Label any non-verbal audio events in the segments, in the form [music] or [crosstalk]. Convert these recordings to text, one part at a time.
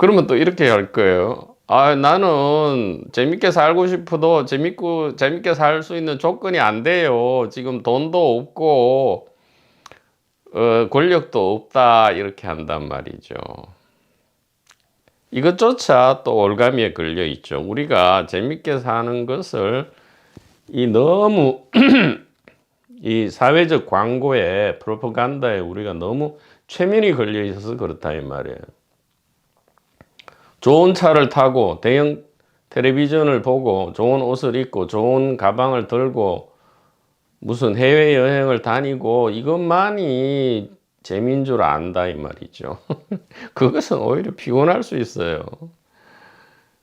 그러면 또 이렇게 할 거예요. 아, 나는 재밌게 살고 싶어도 재밌고, 재밌게 살 수 있는 조건이 안 돼요. 지금 돈도 없고, 어, 권력도 없다. 이렇게 한단 말이죠. 이것조차 또 올가미에 걸려 있죠. 우리가 재밌게 사는 것을 이 너무 [clears throat] 이 사회적 광고에 프로파간다에 우리가 너무 최면이 걸려 있어서 그렇다 이 말이에요. 좋은 차를 타고 대형 텔레비전을 보고 좋은 옷을 입고 좋은 가방을 들고 무슨 해외 여행을 다니고 이것만이 재미인 줄 안다 이 말이죠. [laughs] 그것은 오히려 피곤할 수 있어요.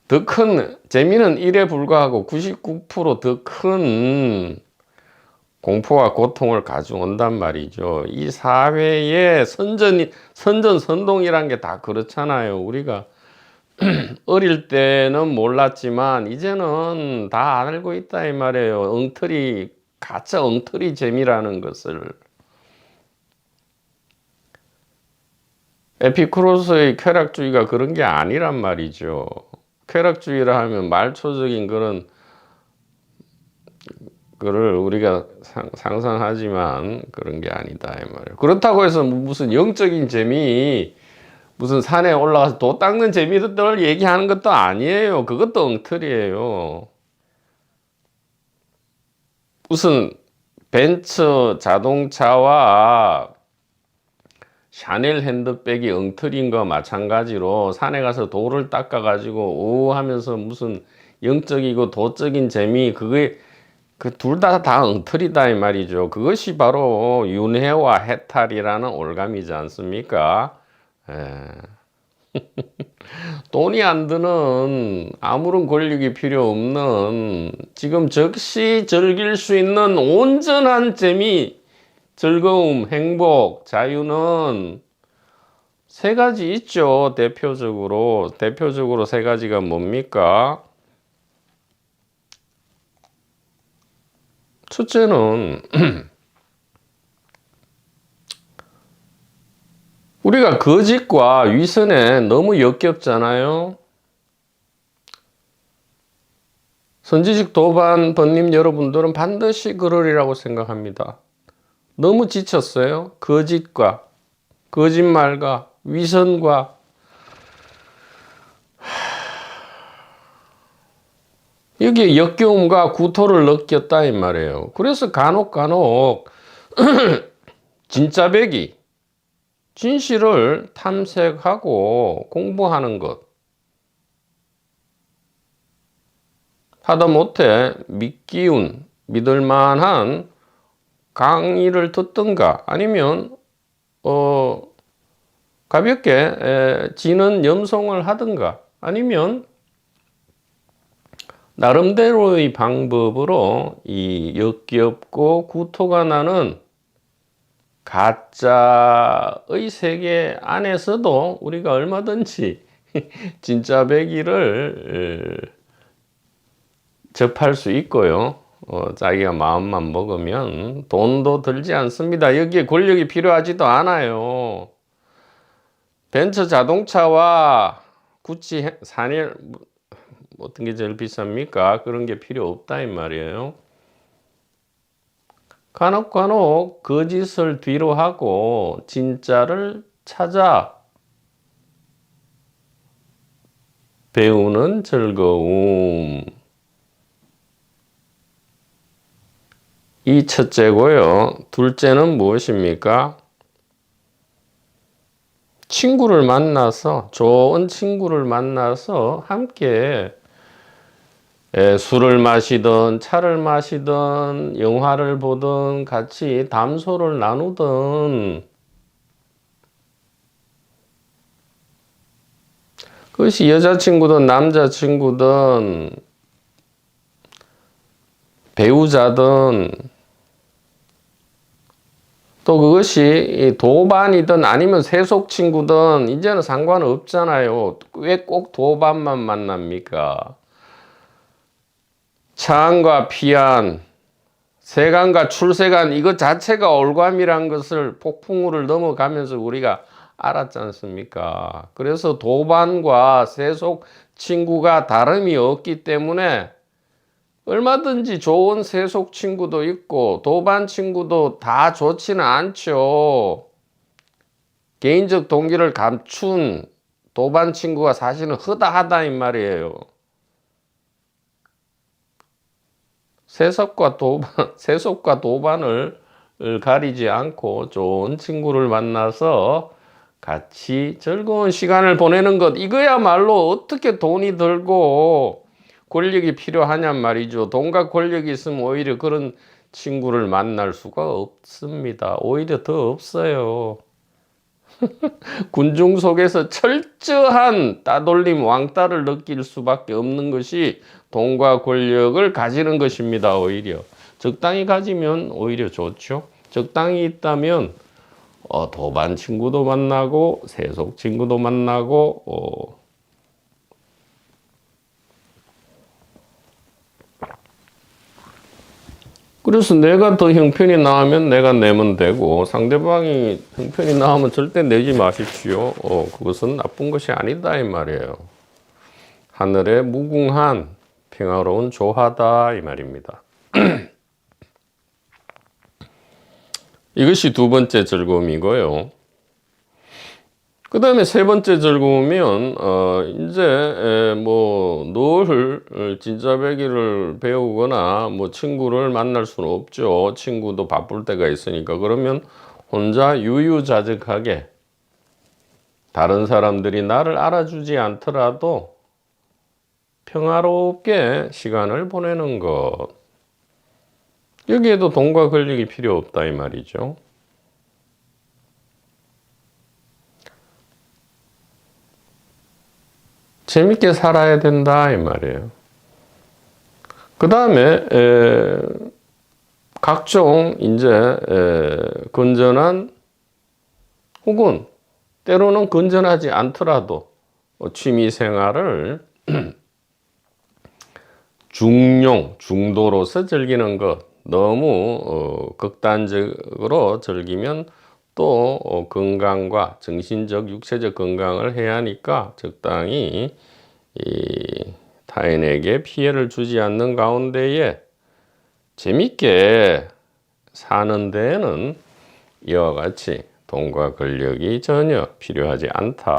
더 큰 재미는 1에 불과하고 99%더 큰 공포와 고통을 가져온단 말이죠. 이 사회의 선전이 선전 선동이란 게 다 그렇잖아요. 우리가 [clears throat] 어릴 때는 몰랐지만 이제는 다 알고 있다 이 말이에요. 엉터리 가짜 엉터리 재미라는 것을 에피쿠로스의 쾌락주의가 그런 게 아니란 말이죠. 쾌락주의라 하면 말초적인 그런 그를 우리가 상, 상상하지만 그런 게 아니다 이 말이에요. 그렇다고 해서 무슨 영적인 재미 무슨 산에 올라가서 도 닦는 재미들 얘기하는 것도 아니에요. 그것도 엉터리예요. 무슨 벤츠 자동차와 샤넬 핸드백이 엉터리인 거 마찬가지로 산에 가서 돌을 닦아 가지고 오 하면서 무슨 영적이고 도적인 재미 그게 그 둘 다다 엉터리다 이 말이죠. 그것이 바로 윤회와 해탈이라는 올감이지 않습니까? 예. [laughs] 돈이 안 드는 아무런 권력이 필요 없는 지금 즉시 즐길 수 있는 온전한 재미, 즐거움, 행복, 자유는 세 가지 있죠. 대표적으로 대표적으로 세 가지가 뭡니까? 첫째는 [clears throat] 우리가 거짓과 위선에 너무 역겹잖아요. 선지식 도반 번님 여러분들은 반드시 그러리라고 생각합니다. 너무 지쳤어요. 거짓과 거짓말과 위선과 여기에 역겨움과 구토를 느꼈다 이 말이에요. 그래서 간혹 간혹 [clears throat] 진짜 배기 진실을 탐색하고 공부하는 것. 하다 못해 믿기운 믿을 만한 강의를 듣든가 아니면 어 가볍게 에, 지는 염송을 하든가 아니면 나름대로의 방법으로 이 역겹고 구토가 나는 가짜의 세계 안에서도 우리가 얼마든지 [laughs] 진짜 배기를 접할 수 있고요. 어, 자기가 마음만 먹으면 돈도 들지 않습니다. 여기에 권력이 필요하지도 않아요. 벤처 자동차와 구찌 산일 어떤 게 제일 비쌉니까? 그런 게 필요 없다 이 말이에요. 간혹 간혹 거짓을 뒤로 하고 진짜를 찾아 배우는 즐거움. 이 첫째고요. 둘째는 무엇입니까? 친구를 만나서 좋은 친구를 만나서 함께 예, 술을 마시든 차를 마시든 영화를 보든 같이 담소를 나누든 그것이 여자친구든 남자친구든 배우자든 또 그것이 도반이든 아니면 세속 친구든 이제는 상관없잖아요. 왜 꼭 도반만 만납니까? 차안과 피안, 세간과 출세간 이것 자체가 올감이란 것을 폭풍우를 넘어가면서 우리가 알았지 않습니까? 그래서 도반과 세속 친구가 다름이 없기 때문에 얼마든지 좋은 세속 친구도 있고 도반 친구도 다 좋지는 않죠. 개인적 동기를 감춘 도반 친구가 사실은 허다하다인 말이에요. 세속과 도반, [laughs] 세속과 도반을 가리지 않고 좋은 친구를 만나서 같이 즐거운 시간을 보내는 것 이거야말로 어떻게 돈이 들고 권력이 필요하냔 말이죠. 돈과 권력이 있으면 오히려 그런 친구를 만날 수가 없습니다. 오히려 더 없어요. [laughs] 군중 속에서 철저한 따돌림 왕따를 느낄 수밖에 없는 것이 돈과 권력을 가지는 것입니다. 오히려 적당히 가지면 오히려 좋죠. 적당히 있다면 어, 도반 친구도 만나고 세속 친구도 만나고 어, 그래서 내가 더 형편이 나으면 내가 내면 되고 상대방이 형편이 나으면 절대 내지 마십시오. 어, 그것은 나쁜 것이 아니다 이 말이에요. 하늘의 무궁한 평화로운 조화다 이 말입니다. [clears throat] 이것이 두 번째 즐거움이고요. 그 다음에 세 번째 즐거움이면, 어, 이제, 뭐, 늘 진짜배기를 배우거나, 뭐, 친구를 만날 수는 없죠. 친구도 바쁠 때가 있으니까. 그러면 혼자 유유자적하게 다른 사람들이 나를 알아주지 않더라도 평화롭게 시간을 보내는 것. 여기에도 돈과 권력이 필요 없다, 이 말이죠. 재밌게 살아야 된다 이 말이에요. 그 다음에 각종 이제 에, 건전한 혹은 때로는 건전하지 않더라도 뭐 취미 생활을 중용 중도로서 즐기는 것 너무 어, 극단적으로 즐기면 또 어, 건강과 정신적, 육체적 건강을 해야 하니까 적당히 이 타인에게 피해를 주지 않는 가운데에 재밌게 사는 데에는 이와 같이 돈과 권력이 전혀 필요하지 않다.